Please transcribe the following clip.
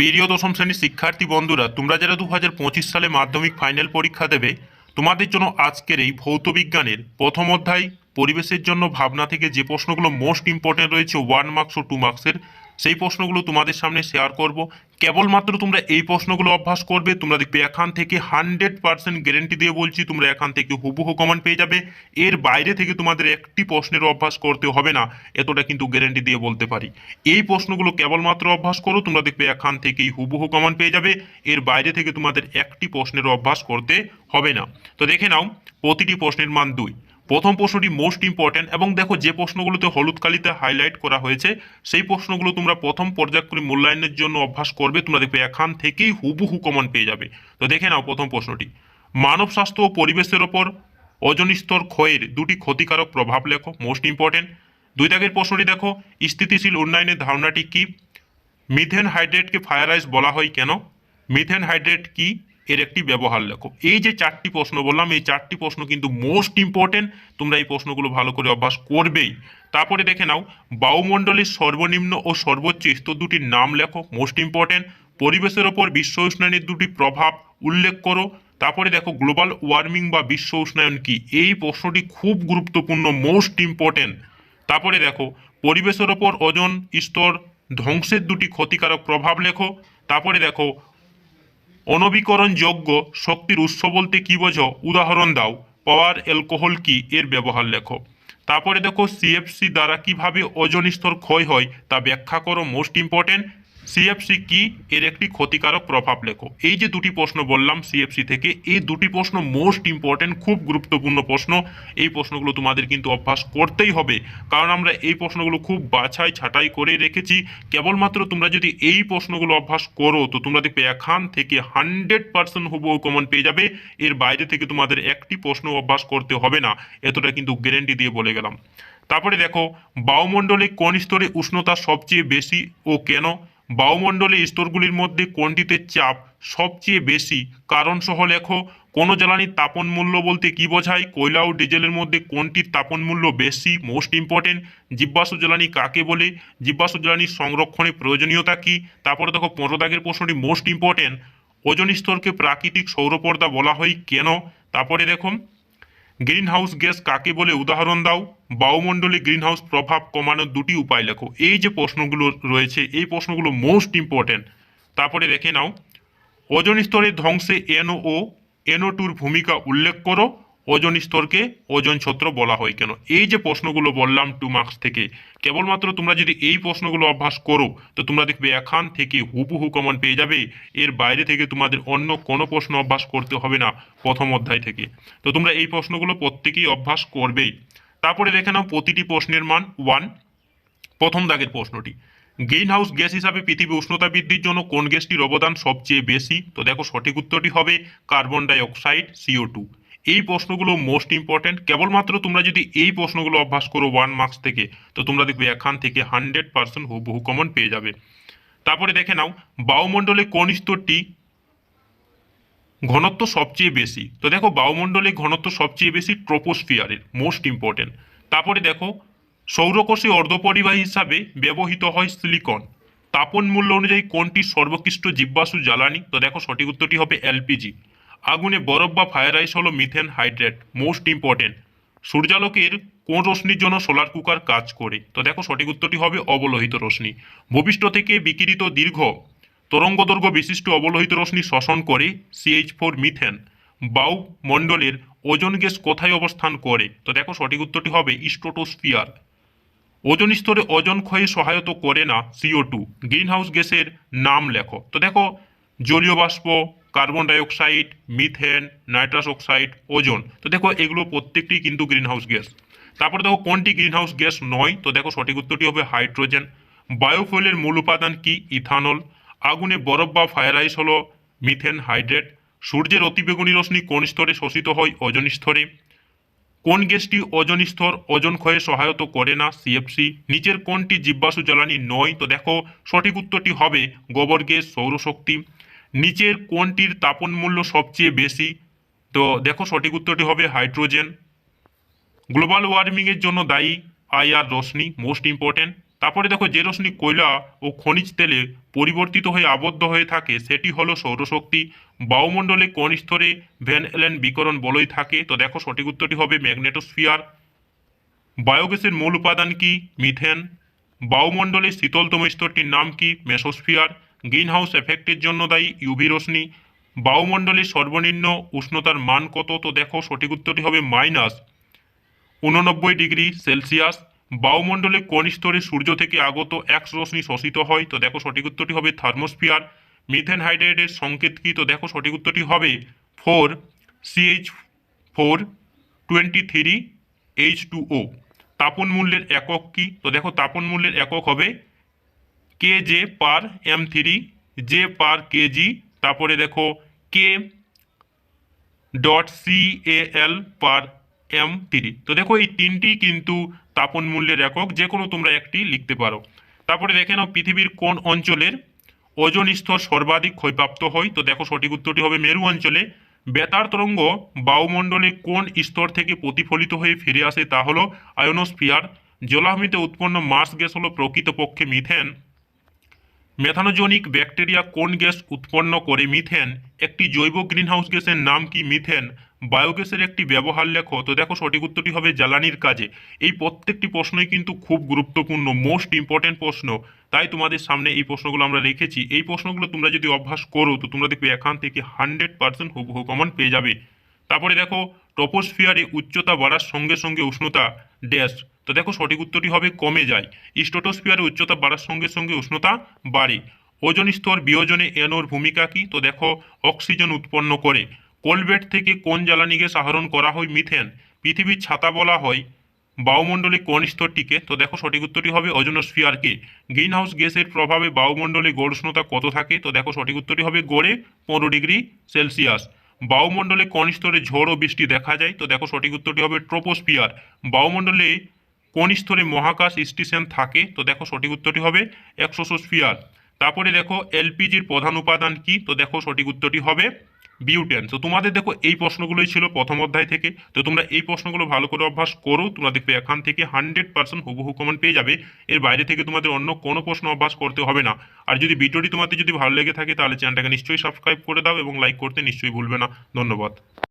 প্রিয় দশম শ্রেণির শিক্ষার্থী বন্ধুরা, তোমরা যারা দু হাজার পঁচিশ সালে মাধ্যমিক ফাইনাল পরীক্ষা দেবে, তোমাদের জন্য আজকের এই ভৌত বিজ্ঞানের প্রথম অধ্যায়, পরিবেশের জন্য ভাবনা থেকে যে প্রশ্নগুলো মোস্ট ইম্পর্টেন্ট রয়েছে ওয়ান মার্কস ও টু মার্কসের সেই প্রশ্নগুলো তোমাদের সামনে শেয়ার করব। কেবলমাত্র তোমরা এই প্রশ্নগুলো অভ্যাস করবে, তোমরা দেখবে এখান থেকে হান্ড্রেড পার্সেন্ট গ্যারেন্টি দিয়ে বলছি, তোমরা এখান থেকে হুবহু কমান পেয়ে যাবে। এর বাইরে থেকে তোমাদের একটি প্রশ্নের অভ্যাস করতে হবে না, এতটা কিন্তু গ্যারেন্টি দিয়ে বলতে পারি। এই প্রশ্নগুলো কেবলমাত্র অভ্যাস করো, তোমরা দেখবে এখান থেকেই হুবহু কমান পেয়ে যাবে। এর বাইরে থেকে তোমাদের একটি প্রশ্নের অভ্যাস করতে হবে না। তো দেখে নাও, প্রতিটি প্রশ্নের মান দুই। প্রথম প্রশ্নটি মোস্ট ইম্পর্ট্যান্ট এবং দেখো যে প্রশ্নগুলোতে হলুদ কালিতে হাইলাইট করা হয়েছে, সেই প্রশ্নগুলো তোমরা প্রথম পর্যায়ক্রমিক মূল্যায়নের জন্য অভ্যাস করবে, তোমরা দেখবে এখান থেকেই হুবহু কমন পেয়ে যাবে। তো দেখে নাও প্রথম প্রশ্নটি। মানব স্বাস্থ্য ও পরিবেশের ওপর ওজন স্তর ক্ষয়ের দুটি ক্ষতিকারক প্রভাব লেখো মোস্ট ইম্পর্ট্যান্ট দুই দাগের প্রশ্নটি দেখো, স্থিতিশীল উন্নয়নের ধারণাটি কি? মিথেন হাইড্রেটকে ফায়ার আইস বলা হয় কেন? মিথেন হাইড্রেট কি? এর একটি ব্যবহার লেখো। এই যে চারটি প্রশ্ন বললাম, এই চারটি প্রশ্ন কিন্তু মোস্ট ইম্পর্টেন্ট তোমরা এই প্রশ্নগুলো ভালো করে অভ্যাস করবেই। তারপরে দেখে নাও, বায়ুমণ্ডলের সর্বনিম্ন ও সর্বোচ্চ স্তর দুটির নাম লেখো মোস্ট ইম্পর্টেন্ট পরিবেশের ওপর বিশ্ব উষ্ণায়নের দুটি প্রভাব উল্লেখ করো। তারপরে দেখো গ্লোবাল ওয়ার্মিং বা বিশ্ব উষ্ণায়ন কি? এই প্রশ্নটি খুব গুরুত্বপূর্ণ মোস্ট ইম্পর্টেন্ট তারপরে দেখো, পরিবেশের ওপর ওজন স্তর ধ্বংসের দুটি ক্ষতিকারক প্রভাব লেখো। তারপরে দেখো অনবীকরণযোগ্য শক্তির উৎস বলতে কী বোঝো? উদাহরণ দাও। পাওয়ার অ্যালকোহল কি? এর ব্যবহার লেখো। তারপরে দেখো সিএফসি দ্বারা কীভাবে ওজন স্তর ক্ষয় হয় তা ব্যাখ্যা করো। মোস্ট ইম্পর্টেন্ট সিএফসি কি? এর একটি ক্ষতিকারক প্রভাব লেখো। এই যে দুটি প্রশ্ন বললাম সিএফসি থেকে, এই দুটি প্রশ্ন মোস্ট ইম্পর্টেন্ট খুব গুরুত্বপূর্ণ প্রশ্ন। এই প্রশ্নগুলো তোমাদের কিন্তু অভ্যাস করতেই হবে, কারণ আমরা এই প্রশ্নগুলো খুব বাছাই ছাঁটাই করে রেখেছি। কেবলমাত্র তোমরা যদি এই প্রশ্নগুলো অভ্যাস করো, তো তোমরা দেখবে এখান থেকে হান্ড্রেড পার্সেন্ট হুবহু কমন পেয়ে যাবে। এর বাইরে থেকে তোমাদের একটি প্রশ্ন অভ্যাস করতে হবে না, এতটা কিন্তু গ্যারেন্টি দিয়ে বলে গেলাম। তারপরে দেখো, বায়ুমণ্ডলে কোন স্তরে উষ্ণতা সবচেয়ে বেশি ও কেন? বায়ুমণ্ডলে স্তরগুলির মধ্যে কোনটিতে চাপ সবচেয়ে বেশি? কারণ সহ লেখো, কোনো জ্বালানির তাপন মূল্য বলতে কি বোঝায়? কয়লা ও ডিজেলের মধ্যে কোনটির তাপন মূল্য বেশি? মোস্ট ইম্পর্টেন্ট, জীবাশ্ম জ্বালানি কাকে বলে? জীবাশ্ম জ্বালানির সংরক্ষণে প্রয়োজনীয়তা কি? তারপরে দেখো পনেরো দাগের প্রশ্নটি মোস্ট ইম্পর্টেন্ট, ওজন স্তরকে প্রাকৃতিক সৌরপর্দা বলা হয় কেন? তারপরে দেখো গ্রিন হাউস গ্যাস কাকে বলে উদাহরণ দাও। বায়ুমণ্ডলে গ্রিন হাউস প্রভাব কমানোর দুটি উপায় লেখো। এই যে প্রশ্নগুলো রয়েছে, এই প্রশ্নগুলো মোস্ট ইম্পর্ট্যান্ট তারপরে দেখে নাও। ওজন স্তরের ধ্বংসে এনও ও এনও টুর ভূমিকা উল্লেখ করো। ওজন স্তরকে ওজন ছত্র বলা হয় কেন? এই যে প্রশ্নগুলো বললাম টু মার্কস থেকে, কেবলমাত্র তোমরা যদি এই প্রশ্নগুলো অভ্যাস করো, তো তোমরা দেখবে এখান থেকে হুবহু কমন পেয়ে যাবে, এর বাইরে থেকে তোমাদের অন্য কোনো প্রশ্ন অভ্যাস করতে হবে না প্রথম অধ্যায় থেকে। তো তোমরা এই প্রশ্নগুলো প্রত্যেকেই অভ্যাস করবেই তারপরে দেখে নাও প্রতিটি প্রশ্নের মান ওয়ান প্রথম দাগের প্রশ্নটি। গ্রিন হাউস গ্যাস হিসাবে পৃথিবী উষ্ণতা বৃদ্ধির জন্য কোন গ্যাসটির অবদান সবচেয়ে বেশি? তো দেখো সঠিক উত্তরটি হবে carbon dioxide C O two এই প্রশ্নগুলো মোস্ট ইম্পর্টেন্ট কেবলমাত্র তোমরা যদি এই প্রশ্নগুলো অভ্যাস করো ওয়ান মার্কস থেকে, তো তোমরা দেখবে এখান থেকে হান্ড্রেড পার্সেন্ট হুবহু কমন পেয়ে যাবে। তারপরে দেখে নাও, বায়ুমণ্ডলে কোন স্তরটি ঘনত্ব সবচেয়ে বেশি। তো দেখো, বায়ুমণ্ডলে ঘনত্ব সবচেয়ে বেশি ট্রোপোস্ফিয়ারের মোস্ট ইম্পর্টেন্ট তারপরে দেখো, সৌরকোষে অর্ধপরিবাহী হিসাবে ব্যবহৃত হয় সিলিকন তাপন মূল্য অনুযায়ী কোনটি সর্বোৎকৃষ্ট জীবাশ্ম জ্বালানি? তো দেখো, সঠিক উত্তরটি হবে এলপিজি আগুনে বরফ বা ফায়ার আইস হলো মিথেন হাইড্রেট মোস্ট ইম্পর্টেন্ট সূর্যালোকের কোন রশ্মির জন্য সোলার কুকার কাজ করে? তো দেখো সঠিক উত্তরটি হবে অবলোহিত রশ্মি। ভূপৃষ্ঠ থেকে বিকিরিত দীর্ঘ তরঙ্গদৈর্ঘ্য বিশিষ্ট অবলোহিত রশ্মি শোষণ করে সিএইচ ফোর মিথেন বাউ বায়ুমণ্ডলের ওজন গ্যাস কোথায় অবস্থান করে? তো দেখো সঠিক উত্তরটি হবে স্ট্রোটোস্ফিয়ার। ওজন স্তরে ওজন ক্ষয়ে সহায়তা করে না সিও টু গ্রিন হাউস গ্যাসের নাম লেখো। তো দেখো জলীয় বাষ্প carbon dioxide, methane, nitrous oxide, ozone. তো দেখো, এগুলো প্রত্যেকটি কিন্তু গ্রিন হাউস গ্যাস তারপরে দেখো, কোনটি গ্রিন হাউস গ্যাস নয়? তো দেখো, সঠিক উত্তরটি হবে হাইড্রোজেন। বায়োফুয়েলের মূল উপাদান কি? ইথানল। আগুনে বরফ বা ফায়ার আইস হলো মিথেন হাইড্রেট। সূর্যের অতিবেগুনি রশ্মি কোন স্তরে শোষিত হয়? ওজন স্তরে। কোন গ্যাসটি ওজন স্তর ওজন ক্ষয়ে সহায়তা করে না? সিএফসি নিচের কোনটি জীবাশ্ম জ্বালানি নয়? তো দেখো, সঠিক উত্তরটি হবে গোবর গ্যাস, সৌরশক্তি। নিচের কোনটির তাপন মূল্য সবচেয়ে বেশি? তো দেখো সঠিক উত্তরটি হবে হাইড্রোজেন। গ্লোবাল ওয়ার্মিংয়ের জন্য দায়ী আই আর রশ্মি, মোস্ট ইম্পর্টেন্ট তারপরে দেখো যে রশ্মি কয়লা ও খনিজ তেলে পরিবর্তিত হয়ে আবদ্ধ হয়ে থাকে, সেটি হলো সৌরশক্তি। বায়ুমণ্ডলে কোন স্তরে ভ্যান এলেন বিকরণ বলয় থাকে। তো দেখো সঠিক উত্তরটি হবে ম্যাগনেটোস্ফিয়ার। বায়োগ্যাসের মূল উপাদান কি? মিথেন। বায়ুমণ্ডলের শীতলতম স্তরটির নাম কি? মেসোস্ফিয়ার। গ্রিনহাউস এফেক্টের জন্য দায়ী ইউভি রশ্মি বায়ুমণ্ডলের সর্বনিম্ন উষ্ণতার মান কত তো দেখো সঠিক উত্তরটি হবে মাইনাস উননব্বই ডিগ্রি সেলসিয়াস। বায়ুমণ্ডলে কোন স্তরে সূর্য থেকে আগত এক্স রশ্মি শোষিত হয় তো দেখো সঠিক উত্তরটি হবে থার্মোস্ফিয়ার। মিথেন হাইড্রেটের সংকেত কি তো দেখো সঠিক উত্তরটি হবে four C H four, twenty three H two O. Tapan মূল্যের একক কি? তো দেখো তাপন মূল্যের একক হবে K J per M three J per K G তারপরে দেখো K dot C A L per M three তো দেখো এই তিনটি কিন্তু তাপন মূল্যের একক যে কোনো তোমরা একটি লিখতে পারো। তারপরে দেখে নাও পৃথিবীর কোন অঞ্চলের ওজন স্তর সর্বাধিক ক্ষয়প্রাপ্ত হয়। তো দেখো সঠিক উত্তরটি হবে মেরু অঞ্চলে। বেতার তরঙ্গ বায়ুমণ্ডলে কোন স্তর থেকে প্রতিফলিত হয়ে ফিরে আসে তা হলো আয়োনোস্ফিয়ার। জলাভূমিতে উৎপন্ন মার্স গ্যাস হলো প্রকৃতপক্ষে মিথেন। মেথানোজনিক ব্যাকটেরিয়া কোন গ্যাস উৎপন্ন করে মিথেন? একটি জৈব গ্রিনহাউস গ্যাসের নাম কি মিথেন? বায়োগ্যাসের একটি ব্যবহার লেখো। তো দেখো সঠিক উত্তরটি হবে জ্বালানির কাজে। এই প্রত্যেকটি প্রশ্নই কিন্তু খুব গুরুত্বপূর্ণ মোস্ট ইম্পর্টেন্ট প্রশ্ন। তাই তোমাদের সামনে এই প্রশ্নগুলো আমরা রেখেছি। এই প্রশ্নগুলো তোমরা যদি অভ্যাস করো, তো তোমরা দেখবে এখান থেকে হান্ড্রেড পার্সেন্ট হুবহু কমন পেয়ে যাবে। তারপরে দেখো ট্রপোস্ফিয়ারে উচ্চতা বাড়ার সঙ্গে সঙ্গে উষ্ণতা ড্যাশ। তো দেখো, সঠিক উত্তরটি হবে কমে যায়। স্টোটোস্ফিয়ারে উচ্চতা বাড়ার সঙ্গে সঙ্গে উষ্ণতা বাড়ে। ওজন স্তর বিয়োজনে এনোর ভূমিকা কি? তো দেখো, অক্সিজেন উৎপন্ন করে। কোলবেট থেকে কোন জ্বালানি গ্যাস আহরণ করা হয়? মিথেন। পৃথিবীর ছাতা বলা হয় বায়ুমণ্ডলে কোন স্তরটিকে? তো দেখো, সঠিক উত্তরটি হবে ওজোনোস্ফিয়ারকে গ্রিন হাউস গ্যাসের প্রভাবে বায়ুমণ্ডলে গড় উষ্ণতা কত থাকে? তো দেখো, সঠিক উত্তরটি হবে গড়ে পনেরো ডিগ্রি সেলসিয়াস। বায়ুমণ্ডলে কোন স্তরে ঝড় ও বৃষ্টি দেখা যায়? তো দেখো সঠিক উত্তরটি হবে ট্রোপোস্পিয়ার বায়ুমণ্ডলে কোন স্তরে মহাকাশ স্টেশন থাকে? তো দেখো সঠিক উত্তরটি হবে এক্সোসোস্ফিয়ার। তারপরে দেখো এলপিজির প্রধান উপাদান কি? তো দেখো সঠিক উত্তরটি হবে বিউটেন তো তোমাদের দেখো, এই প্রশ্নগুলোই ছিল প্রথম অধ্যায় থেকে। তো তোমরা এই প্রশ্নগুলো ভালো করে অভ্যাস করো, তোমরা দেখবে এখান থেকে হান্ড্রেড পার্সেন্ট হুবহু কমেন্ট পেয়ে যাবে। এর বাইরে থেকে তোমাদের অন্য কোনো প্রশ্ন অভ্যাস করতে হবে না। আর যদি ভিডিওটি তোমাদের যদি ভালো লেগে থাকে, তাহলে চ্যানেলটাকে নিশ্চয়ই সাবস্ক্রাইব করে দাও এবং লাইক করতে নিশ্চয়ই ভুলবে না। ধন্যবাদ।